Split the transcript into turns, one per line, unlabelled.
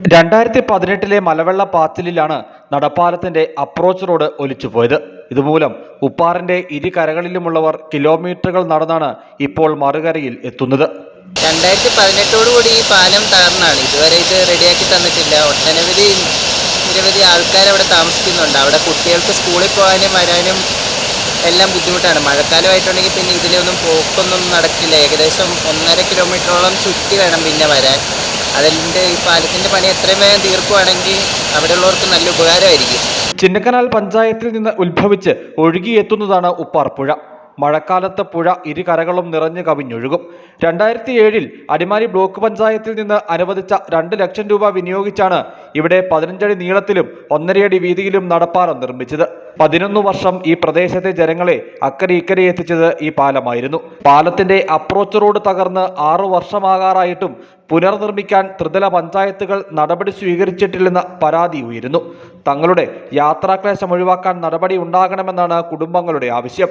രണ്ടായിരത്തി പതിനെട്ടിലെ മലവെള്ള പാച്ചിലിലാണ് നടപ്പാലത്തിന്റെ approach road ഒലിച്ചുപോയത്. ഇതുമൂലം ഉപ്പാറിന്റെ ഇരു കരകളിലുമുള്ളവർ കിലോമീറ്ററുകൾ നടന്നാണ് ഇപ്പോൾ മറുകരയിൽ എത്തുന്നത്.
രണ്ടായിരത്തി പതിനെട്ടോടുകൂടി ഈ പാലം തകർന്നാണ്. ഇതുവരെ ഇത് റെഡിയാക്കി തന്നിട്ടില്ല. ഒട്ടനവധി നിരവധി ആൾക്കാർ അവിടെ താമസിക്കുന്നുണ്ട്. അവിടെ കുട്ടികൾക്ക് സ്കൂളിൽ പോകാനും വരാനും എല്ലാം ബുദ്ധിമുട്ടാണ്. മഴക്കാലമായിട്ടുണ്ടെങ്കിൽ പിന്നെ ഇതിലൊന്നും പോക്കൊന്നും നടക്കില്ല. ഏകദേശം ഒന്നര കിലോമീറ്ററോളം ചുറ്റി വേണം പിന്നെ വരാൻ. അതിന്റെ ഈ പാലത്തിന്റെ പണി എത്രയും വേഗം തീർക്കുവാണെങ്കിൽ അവിടെയുള്ളവർക്ക് നല്ല ഉപകാരമായിരിക്കും.
ചിന്നക്കനാൽ പഞ്ചായത്തിൽ നിന്ന് ഉത്ഭവിച്ച് ഒഴുകിയെത്തുന്നതാണ് ഉപ്പാർ പുഴ മഴക്കാലത്ത് പുഴ ഇരുകരകളും നിറഞ്ഞു കവിഞ്ഞൊഴുകും. രണ്ടായിരത്തി ഏഴിൽ അടിമാലി ബ്ലോക്ക് പഞ്ചായത്തിൽ നിന്ന് അനുവദിച്ച രണ്ട് ലക്ഷം രൂപ വിനിയോഗിച്ചാണ് ഇവിടെ പതിനഞ്ചടി നീളത്തിലും ഒന്നരയടി വീതിയിലും നടപ്പാലം നിർമ്മിച്ചത്. പതിനൊന്ന് വർഷം ഈ പ്രദേശത്തെ ജനങ്ങളെ അക്കരെ ഇക്കരെ എത്തിച്ചത് ഈ പാലമായിരുന്നു. പാലത്തിന്റെ അപ്രോച്ച് റോഡ് തകർന്ന് ആറു വർഷമാകാറായിട്ടും പുനർനിർമ്മിക്കാൻ ത്രിതല പഞ്ചായത്തുകൾ നടപടി സ്വീകരിച്ചിട്ടില്ലെന്ന പരാതി ഉയരുന്നു. തങ്ങളുടെ യാത്രാക്ലേശം ഒഴിവാക്കാൻ നടപടി ഉണ്ടാകണമെന്നാണ് കുടുംബങ്ങളുടെ ആവശ്യം.